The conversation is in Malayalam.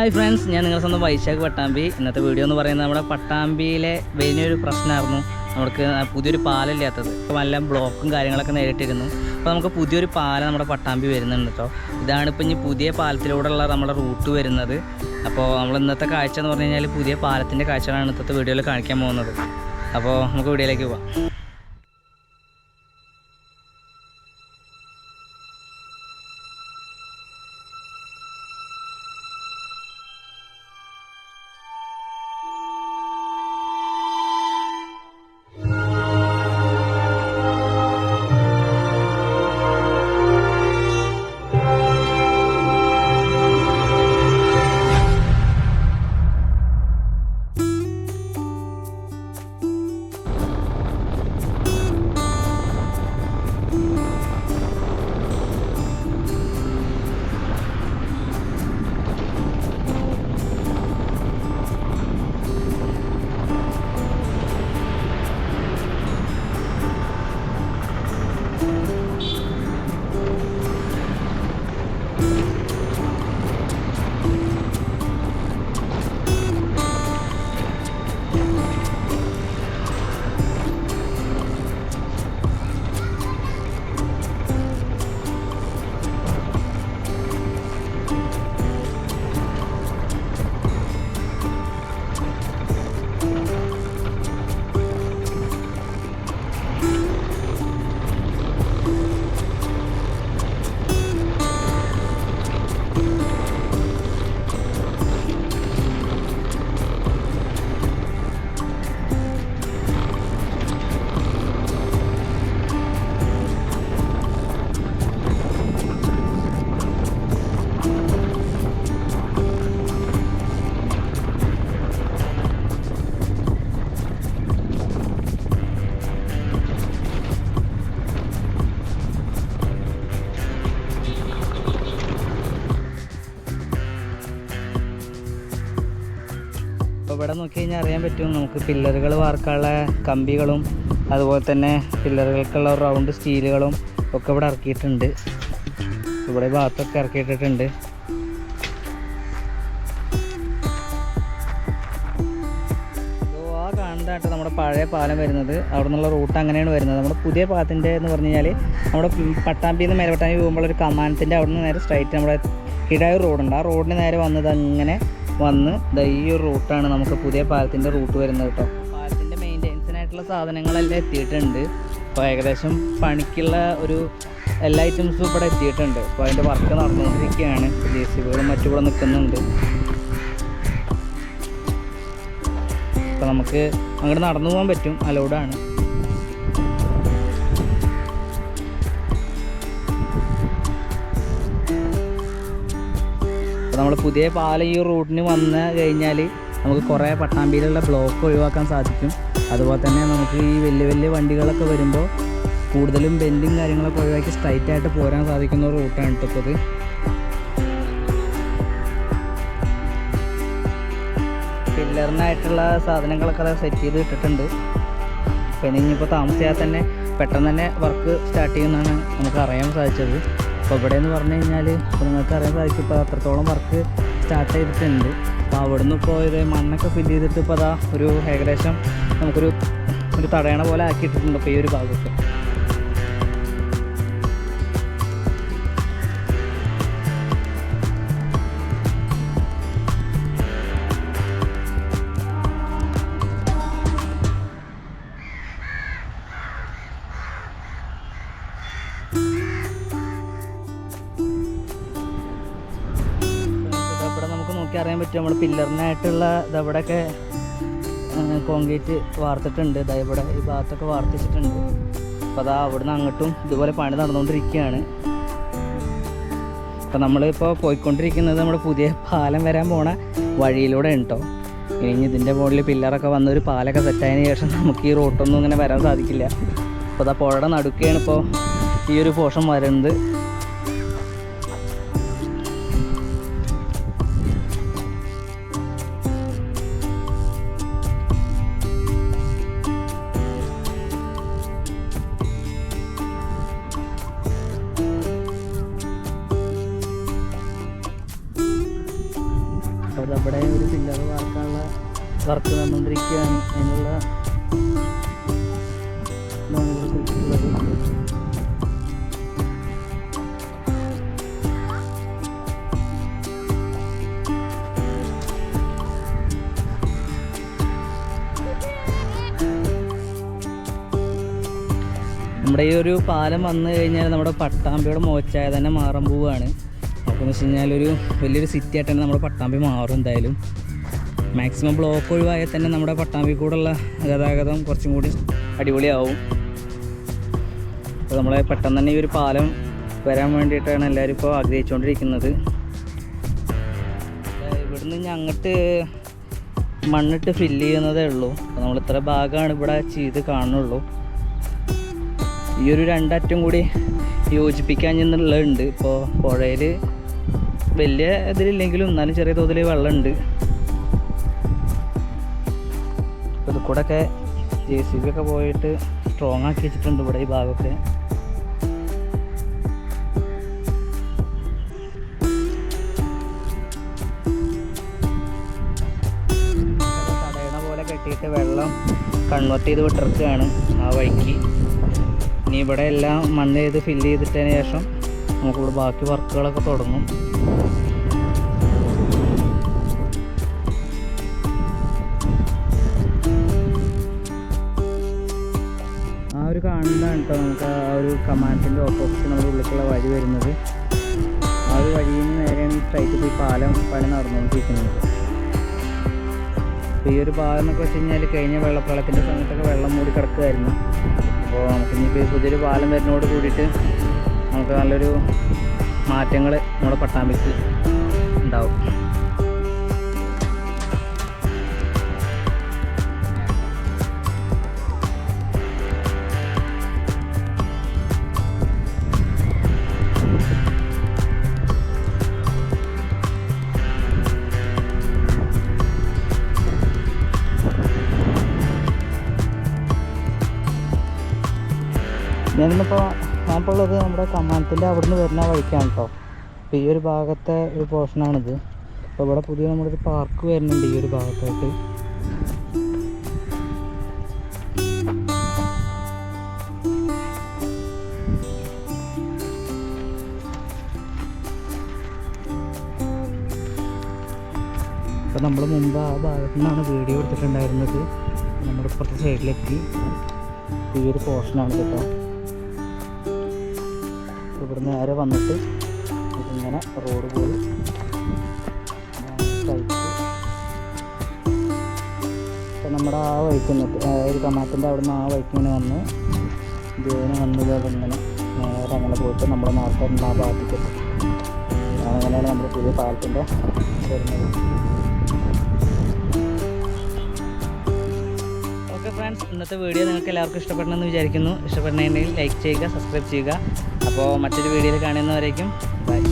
ഹായ് ഫ്രണ്ട്സ് ഞാൻ നിങ്ങളുടെ സ്വന്തം വൈശാഖ് പട്ടാമ്പി. ഇന്നത്തെ വീഡിയോ എന്ന് പറയുന്നത് നമ്മുടെ പട്ടാമ്പിയിലെ വലിയൊരു പ്രശ്നമായിരുന്നു. നമുക്ക് പുതിയൊരു പാലമില്ലാത്തത്. നല്ല ബ്ലോക്കും കാര്യങ്ങളൊക്കെ നേരിട്ടിരുന്നു. അപ്പോൾ നമുക്ക് പുതിയൊരു പാലം നമ്മുടെ പട്ടാമ്പി വരുന്നുണ്ട് കേട്ടോ ഇതാണ് ഇപ്പോൾ ഇനി പുതിയ പാലത്തിലൂടെയുള്ള നമ്മുടെ റൂട്ട് വരുന്നത്. അപ്പോൾ നമ്മൾ ഇന്നത്തെ കാഴ്ച എന്ന് പറഞ്ഞു കഴിഞ്ഞാൽ പുതിയ പാലത്തിന്റെ കാഴ്ചകളാണ് ഇന്നത്തെ വീഡിയോയിൽ കാണിക്കാൻ പോകുന്നത്. അപ്പോൾ നമുക്ക് വീഡിയോയിലേക്ക് പോവാം. ഇവിടെ നോക്കി കഴിഞ്ഞാൽ അറിയാൻ പറ്റും നമുക്ക് പില്ലറുകൾ വാർക്കാനുള്ള കമ്പികളും അതുപോലെ തന്നെ പില്ലറുകൾക്കുള്ള റൗണ്ട് സ്റ്റീലുകളും ഒക്കെ ഇവിടെ ഇറക്കിയിട്ടുണ്ട്. ഇവിടെ ഭാഗത്തൊക്കെ ഇറക്കിയിട്ടിട്ടുണ്ട്. നമ്മുടെ പഴയ പാലം വരുന്നത്. അവിടെ നിന്നുള്ള റൂട്ട് അങ്ങനെയാണ് വരുന്നത്. നമ്മുടെ പുതിയ പാലത്തിന്റെ എന്ന് പറഞ്ഞു കഴിഞ്ഞാൽ നമ്മുടെ പട്ടാമ്പിയിൽ നിന്ന് മേലപ്പട്ടാമ്പി പോകുമ്പോൾ ഒരു കമാനത്തിന്റെ അവിടെ നിന്ന് നേരെ സ്ട്രൈറ്റ് നമ്മുടെ കിടായൂർ റോഡുണ്ട് ആ റോഡിന് നേരെ വന്നത് അങ്ങനെ വന്ന് ഈ ഒരു റൂട്ടാണ് നമുക്ക് പുതിയ പാലത്തിന്റെ റൂട്ട് വരുന്നത് കേട്ടോ. പാലത്തിന്റെ മെയിന്റെനൻസിനായിട്ടുള്ള സാധനങ്ങളെല്ലാം എത്തിയിട്ടുണ്ട്. അപ്പോൾ ഏകദേശം പണിക്കുള്ള ഒരു എല്ലാ ഐറ്റംസും ഇവിടെ എത്തിയിട്ടുണ്ട്. അപ്പോൾ അതിന്റെ വർക്ക് നടന്നുകൊണ്ടിരിക്കുകയാണ്. ജെ സി ബികളും മറ്റുകൂടെ നിൽക്കുന്നുണ്ട്. അപ്പോൾ നമുക്ക് അങ്ങോട്ട് നടന്നു പോകാൻ പറ്റും. അലൗഡാണ് അപ്പോൾ നമ്മൾ പുതിയ പാലം ഈ റൂട്ടിന് വന്ന് കഴിഞ്ഞാൽ നമുക്ക് കുറേ പട്ടാമ്പിയിലുള്ള ബ്ലോക്ക് ഒഴിവാക്കാൻ സാധിക്കും. അതുപോലെ തന്നെ നമുക്ക് ഈ വലിയ വലിയ വണ്ടികളൊക്കെ വരുമ്പോൾ കൂടുതലും ബെൻഡും കാര്യങ്ങളൊക്കെ ഒഴിവാക്കി സ്ട്രൈറ്റ് ആയിട്ട് പോരാൻ സാധിക്കുന്ന ഒരു റൂട്ടാണ് കേട്ടോ പില്ലറിനായിട്ടുള്ള സാധനങ്ങളൊക്കെ സെറ്റ് ചെയ്ത് ഇട്ടിട്ടുണ്ട്. പിന്നെ ഇനിയിപ്പോൾ താമസിയാതെ തന്നെ പെട്ടെന്ന് തന്നെ വർക്ക് സ്റ്റാർട്ട് ചെയ്യുന്നതാണ് നമുക്ക് അറിയാൻ സാധിച്ചത്. അപ്പോൾ ഇവിടെ എന്ന് പറഞ്ഞു കഴിഞ്ഞാൽ ഇപ്പോൾ നിങ്ങൾക്ക് അറിയാൻ സാധിക്കും ഇപ്പോൾ അത്രത്തോളം വർക്ക് സ്റ്റാർട്ട് ചെയ്തിട്ടുണ്ട്. അപ്പോൾ അവിടെ നിന്ന് ഇപ്പോൾ ഇത് മണ്ണൊക്കെ ഫില്ല് ചെയ്തിട്ട് ഇപ്പോൾ അതാ ഒരു ഏകദേശം നമുക്കൊരു ഒരു തടയണ പോലെ ആക്കിയിട്ടിട്ടുണ്ട് ഇപ്പോൾ ഈ ഒരു ഭാഗത്ത്. നമ്മുടെ പില്ലറിനായിട്ടുള്ള ഇതവിടെയൊക്കെ കോൺക്രീറ്റ് വാർത്തിട്ടുണ്ട്. ഇതാ ഇവിടെ ഈ ഭാഗത്തൊക്കെ വാർത്തിച്ചിട്ടുണ്ട്. അപ്പോൾ അതാ അവിടുന്ന് അങ്ങോട്ടും ഇതുപോലെ പണി നടന്നുകൊണ്ടിരിക്കുകയാണ്. അപ്പോൾ നമ്മളിപ്പോൾ പോയിക്കൊണ്ടിരിക്കുന്നത് നമ്മുടെ പുതിയ പാലം വരാൻ പോണ വഴിയിലൂടെ ഉണ്ടോ ഇനി ഇതിന്റെ മുകളിൽ പില്ലറൊക്കെ വന്ന ഒരു പാലൊക്കെ സെറ്റായതിനു ശേഷം നമുക്ക് ഈ റോട്ടൊന്നും ഇങ്ങനെ വരാൻ സാധിക്കില്ല. അപ്പോൾ അതാ പുഴയുടെ നടുക്കുകയാണ് ഇപ്പോൾ ഈ ഒരു പോഷം വരുന്നത് വർക്ക് നടന്നുകൊണ്ടിരിക്കുകയാണ് ഇവിടെ നമ്മുടെ ഈ ഒരു പാലം വന്നു കഴിഞ്ഞാൽ നമ്മുടെ പട്ടാമ്പിയുടെ മോച്ചായ തന്നെ മാറാൻ പോവുകയാണ്. അപ്പോൾ എന്ന് വെച്ച് കഴിഞ്ഞാൽ ഒരു വലിയൊരു സിറ്റി ആയിട്ടാണ് നമ്മുടെ പട്ടാമ്പി മാറും എന്തായാലും. മാക്സിമം ബ്ലോക്ക് ഒഴിവായാൽ തന്നെ നമ്മുടെ പട്ടാമ്പി കൂടെയുള്ള ഗതാഗതം കുറച്ചും കൂടി അടിപൊളിയാവും. അപ്പോൾ നമ്മളെ പെട്ടെന്ന് തന്നെ ഈ ഒരു പാലം വരാൻ വേണ്ടിയിട്ടാണ് എല്ലാവരും ഇപ്പോൾ ആഗ്രഹിച്ചുകൊണ്ടിരിക്കുന്നത്. ഇവിടുന്ന് ഇനി അങ്ങോട്ട് മണ്ണിട്ട് ഫില്ല് ചെയ്യുന്നതേ ഉള്ളൂ. അപ്പോൾ നമ്മൾ ഇത്ര ഭാഗമാണ് ഇവിടെ ചെയ്ത് കാണുന്നുള്ളൂ. ഈ ഒരു രണ്ടറ്റം കൂടി യോജിപ്പിക്കാൻ എന്നുള്ളതുണ്ട് ഇപ്പോൾ പുഴയിൽ വലിയ ഇതിലില്ലെങ്കിലും എന്നാലും ചെറിയ തോതിൽ വെള്ളമുണ്ട്. കൂടെ ഒക്കെ ജെ സി ബി ഒക്കെ പോയിട്ട് സ്ട്രോങ് ആക്കി വെച്ചിട്ടുണ്ട് ഇവിടെ ഈ ഭാഗമൊക്കെ. തടയണ പോലെ കെട്ടിയിട്ട് വെള്ളം കൺവേർട്ട് ചെയ്ത് വിട്ടിറക്കുകയാണ് ആ വഴിക്ക്. ഇനി ഇവിടെ എല്ലാം മണ്ണ് ചെയ്ത് ഫില്ല് ചെയ്തിട്ടതിന് ശേഷം നമുക്കിവിടെ ബാക്കി വർക്കുകളൊക്കെ തുടങ്ങും. കാണുന്നതാണ് കേട്ടോ നമുക്ക് ആ ഒരു കമാൻഡിന്റെ ഓപ്പോസിറ്റ് നമ്മുടെ ഉള്ളിലേക്കുള്ള വഴി വരുന്നത്. ആ ഒരു വഴിയിൽ നിന്ന് നേരെയാണ് ഈ സ്ട്രൈറ്റ് പോയി പാലം പണി നടന്നുകൊണ്ടിരിക്കുന്നത്. അപ്പോൾ ഈ ഒരു പാലം എന്നൊക്കെ വെച്ച് കഴിഞ്ഞാൽ കഴിഞ്ഞ വെള്ളപ്പാളത്തിന്റെ സമയത്തൊക്കെ വെള്ളം മൂടി കിടക്കുമായിരുന്നു അപ്പോൾ നമുക്ക് ഇനിയിപ്പോൾ പുതിയൊരു പാലം വരുന്നതോട് കൂടിയിട്ട് നമുക്ക് നല്ലൊരു മാറ്റങ്ങൾ നമ്മുടെ പട്ടാമ്പിക്ക് ഉണ്ടാവും. ഞാനിന്നിപ്പോൾ ഞാനിപ്പോൾ ഉള്ളത് നമ്മുടെ കമാനത്തിന്റെ അവിടുന്ന് വരുന്ന വഴിക്കാണ് കേട്ടോ അപ്പോൾ ഈ ഒരു ഭാഗത്തെ ഒരു പോർഷനാണിത് അപ്പോൾ ഇവിടെ പുതിയ നമ്മുടെ ഒരു പാർക്ക് വരുന്നുണ്ട് ഈ ഒരു ഭാഗത്തായിട്ട്. അപ്പോൾ നമ്മൾ മുമ്പ് ആ ഭാഗത്തു നിന്നാണ് വീഡിയോ എടുത്തിട്ടുണ്ടായിരുന്നത്. നമ്മുടെ ഇപ്പുറത്തെ സൈഡിലെത്തി ഈ ഒരു പോർഷനാണ് കേട്ടോ ഇവിടെ നേരെ വന്നിട്ട് ഇതിങ്ങനെ റോഡ് പോയി. ഇപ്പം നമ്മുടെ ആ വഴിക്ക് ഒരു കമാറ്റിന്റെ അവിടെ നിന്ന് ആ വഴിക്ക് ഇങ്ങനെ വന്ന് ഇതിങ്ങനെ വന്നത് അതിങ്ങനെ നേരെ അങ്ങനെ പോയിട്ട് നമ്മുടെ നാട്ടിൽ ആ ഭാഗത്തേക്ക് അങ്ങനെയാണ് നമ്മുടെ പുതിയ പാലത്തിന്റെ വരുന്നത്. ഫ്രണ്ട്സ് ഇന്നത്തെ വീഡിയോ നിങ്ങൾക്ക് എല്ലാവർക്കും ഇഷ്ടപ്പെടണമെന്ന് വിചാരിക്കുന്നു. ഇഷ്ടപ്പെടണമെങ്കിൽ ലൈക്ക് ചെയ്യുക സബ്സ്ക്രൈബ് ചെയ്യുക. അപ്പോൾ മറ്റൊരു വീഡിയോയിൽ കാണുന്നവരേക്കും ബൈ